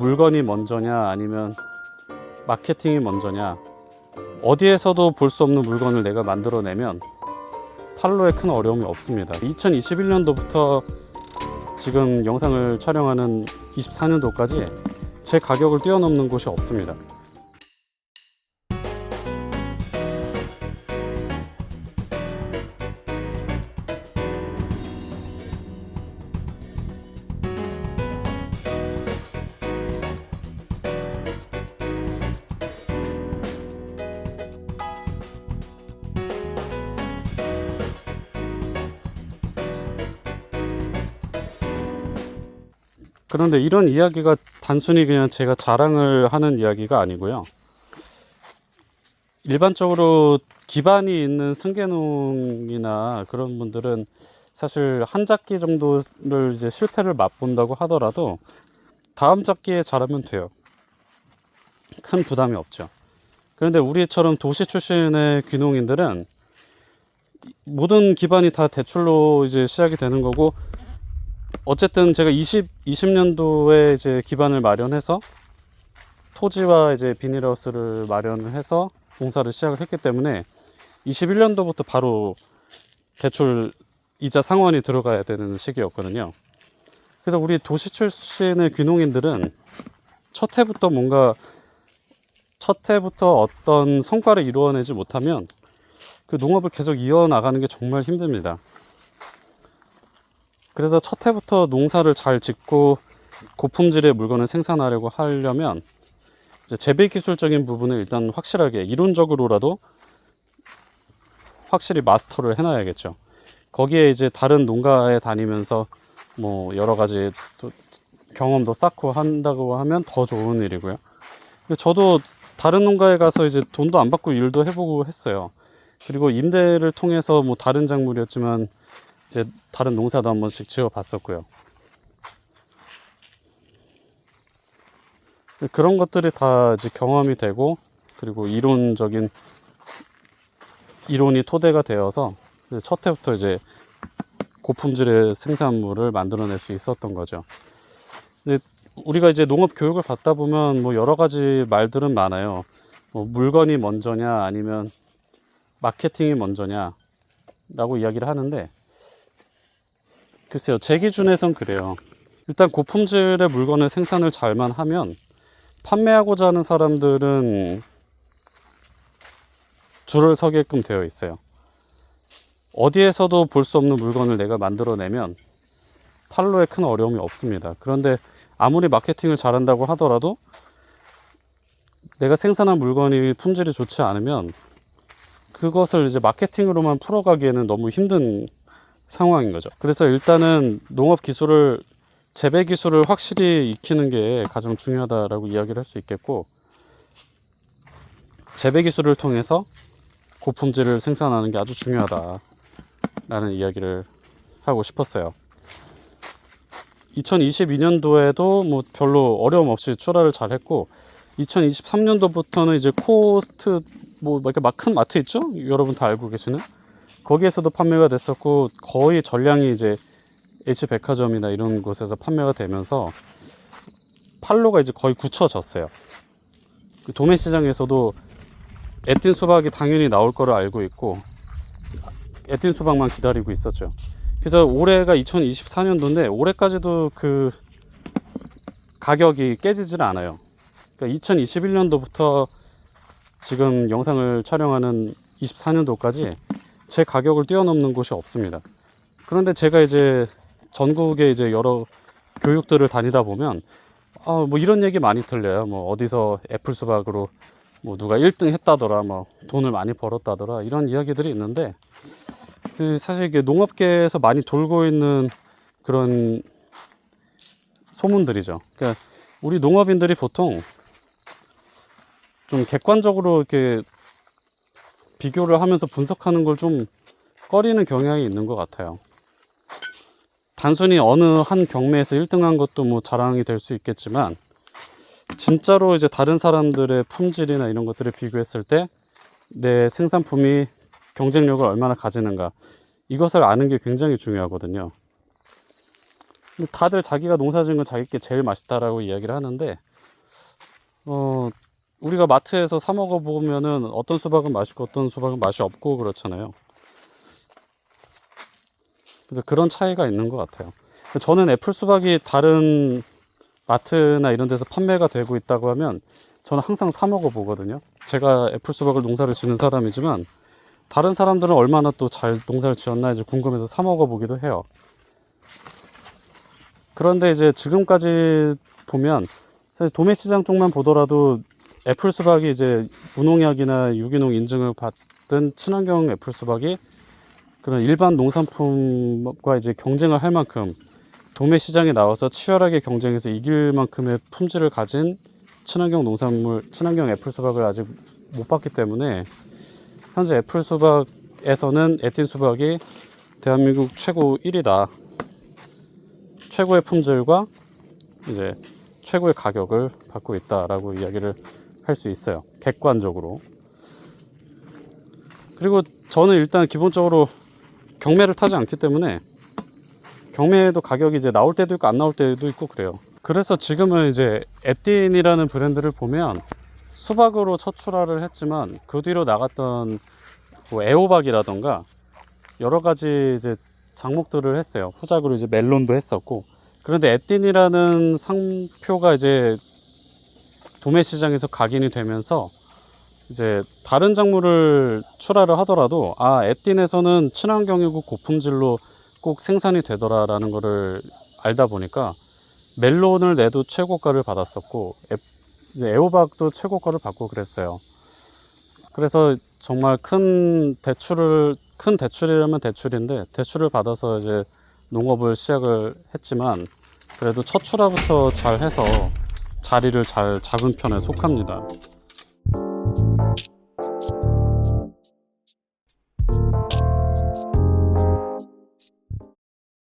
물건이 먼저냐 아니면 마케팅이 먼저냐 어디에서도 볼 수 없는 물건을 내가 만들어내면 판로에 큰 어려움이 없습니다. 2021년도부터 지금 영상을 촬영하는 24년도까지 제 가격을 뛰어넘는 곳이 없습니다. 그런데 이런 이야기가 단순히 그냥 제가 자랑을 하는 이야기가 아니고요. 일반적으로 기반이 있는 승계농이나 그런 분들은 사실 한 작기 정도를 이제 실패를 맛본다고 하더라도 다음 작기에 잘하면 돼요. 큰 부담이 없죠. 그런데 우리처럼 도시 출신의 귀농인들은 모든 기반이 다 대출로 이제 시작이 되는 거고 어쨌든 제가 20, 20년도에 이제 기반을 마련해서 토지와 이제 비닐하우스를 마련을 해서 공사를 시작을 했기 때문에 21년도부터 바로 대출 이자 상환이 들어가야 되는 시기였거든요. 그래서 우리 도시 출신의 귀농인들은 첫 해부터 뭔가 첫 해부터 어떤 성과를 이루어내지 못하면 그 농업을 계속 이어나가는 게 정말 힘듭니다. 그래서 첫 해부터 농사를 잘 짓고 고품질의 물건을 생산하려고 하려면 이제 재배 기술적인 부분을 일단 확실하게 이론적으로라도 확실히 마스터를 해놔야겠죠. 거기에 이제 다른 농가에 다니면서 뭐 여러 가지 또 경험도 쌓고 한다고 하면 더 좋은 일이고요. 저도 다른 농가에 가서 이제 돈도 안 받고 일도 해보고 했어요. 그리고 임대를 통해서 뭐 다른 작물이었지만 이제 다른 농사도 한 번씩 지어 봤었고요. 그런 것들이 다 이제 경험이 되고 그리고 이론적인 이론이 토대가 되어서 첫 해부터 이제 고품질의 생산물을 만들어낼 수 있었던 거죠. 우리가 이제 농업 교육을 받다 보면 뭐 여러 가지 말들은 많아요. 뭐 물건이 먼저냐 아니면 마케팅이 먼저냐 라고 이야기를 하는데 글쎄요 제 기준에선 그래요. 일단 고품질의 물건을 생산을 잘만 하면 판매하고자 하는 사람들은 줄을 서게끔 되어 있어요. 어디에서도 볼 수 없는 물건을 내가 만들어내면 판로에 큰 어려움이 없습니다. 그런데 아무리 마케팅을 잘한다고 하더라도 내가 생산한 물건이 품질이 좋지 않으면 그것을 이제 마케팅으로만 풀어가기에는 너무 힘든 상황인 거죠. 그래서 일단은 농업 기술을 재배 기술을 확실히 익히는 게 가장 중요하다라고 이야기를 할 수 있겠고 재배 기술을 통해서 고품질을 생산하는 게 아주 중요하다라는 이야기를 하고 싶었어요. 2022년도에도 뭐 별로 어려움 없이 출하를 잘 했고 2023년도부터는 이제 코스트 뭐 이렇게 막 큰 마트 있죠? 여러분 다 알고 계시는 거기에서도 판매가 됐었고 거의 전량이 이제 H 백화점이나 이런 곳에서 판매가 되면서 판로가 이제 거의 굳혀졌어요. 그 도매 시장에서도 애띤 수박이 당연히 나올 거를 알고 있고 애띤 수박만 기다리고 있었죠. 그래서 올해가 2024년도인데 올해까지도 그 가격이 깨지질 않아요. 그러니까 2021년도부터 지금 영상을 촬영하는 24년도까지 제 가격을 뛰어넘는 곳이 없습니다. 그런데 제가 이제 전국에 이제 여러 교육들을 다니다 보면 아, 뭐 이런 얘기 많이 들려요. 뭐 어디서 애플 수박으로 뭐 누가 1등 했다더라, 뭐 돈을 많이 벌었다더라 이런 이야기들이 있는데 그 사실 이게 농업계에서 많이 돌고 있는 그런 소문들이죠. 그러니까 우리 농업인들이 보통 좀 객관적으로 이렇게 비교를 하면서 분석하는 걸 좀 꺼리는 경향이 있는 것 같아요. 단순히 어느 한 경매에서 1등한 것도 뭐 자랑이 될 수 있겠지만 진짜로 이제 다른 사람들의 품질이나 이런 것들을 비교했을 때 내 생산품이 경쟁력을 얼마나 가지는가 이것을 아는 게 굉장히 중요하거든요. 다들 자기가 농사 지은 건 자기께 제일 맛있다라고 이야기를 하는데 어, 우리가 마트에서 사 먹어보면은 어떤 수박은 맛있고 어떤 수박은 맛이 없고 그렇잖아요. 그래서 그런 차이가 있는 것 같아요. 저는 애플 수박이 다른 마트나 이런 데서 판매가 되고 있다고 하면 저는 항상 사 먹어보거든요. 제가 애플 수박을 농사를 지는 사람이지만 다른 사람들은 얼마나 또 잘 농사를 지었나 이제 궁금해서 사 먹어보기도 해요. 그런데 이제 지금까지 보면 사실 도매 시장 쪽만 보더라도 애플 수박이 이제 무농약이나 유기농 인증을 받은 친환경 애플 수박이 그런 일반 농산품과 이제 경쟁을 할 만큼 도매 시장에 나와서 치열하게 경쟁해서 이길 만큼의 품질을 가진 친환경 농산물, 친환경 애플 수박을 아직 못 봤기 때문에 현재 애플 수박에서는 에틴 수박이 대한민국 최고 1위다. 최고의 품질과 이제 최고의 가격을 받고 있다라고 이야기를 할 수 있어요. 객관적으로. 그리고 저는 일단 기본적으로 경매를 타지 않기 때문에 경매에도 가격이 이제 나올 때도 있고 안 나올 때도 있고 그래요. 그래서 지금은 이제 에틴이라는 브랜드를 보면 수박으로 첫 출하를 했지만 그 뒤로 나갔던 뭐 애호박이라던가 여러 가지 이제 작목들을 했어요. 후작으로 이제 멜론도 했었고 그런데 에틴이라는 상표가 이제 도매 시장에서 각인이 되면서 이제 다른 작물을 출하를 하더라도 아 에틴에서는 친환경이고 고품질로 꼭 생산이 되더라라는 거를 알다 보니까 멜론을 내도 최고가를 받았었고 애, 이제 애호박도 최고가를 받고 그랬어요. 그래서 정말 큰 대출을 큰 대출이라면 대출인데 대출을 받아서 이제 농업을 시작을 했지만 그래도 첫 출하부터 잘 해서 자리를 잘 잡은 편에 속합니다.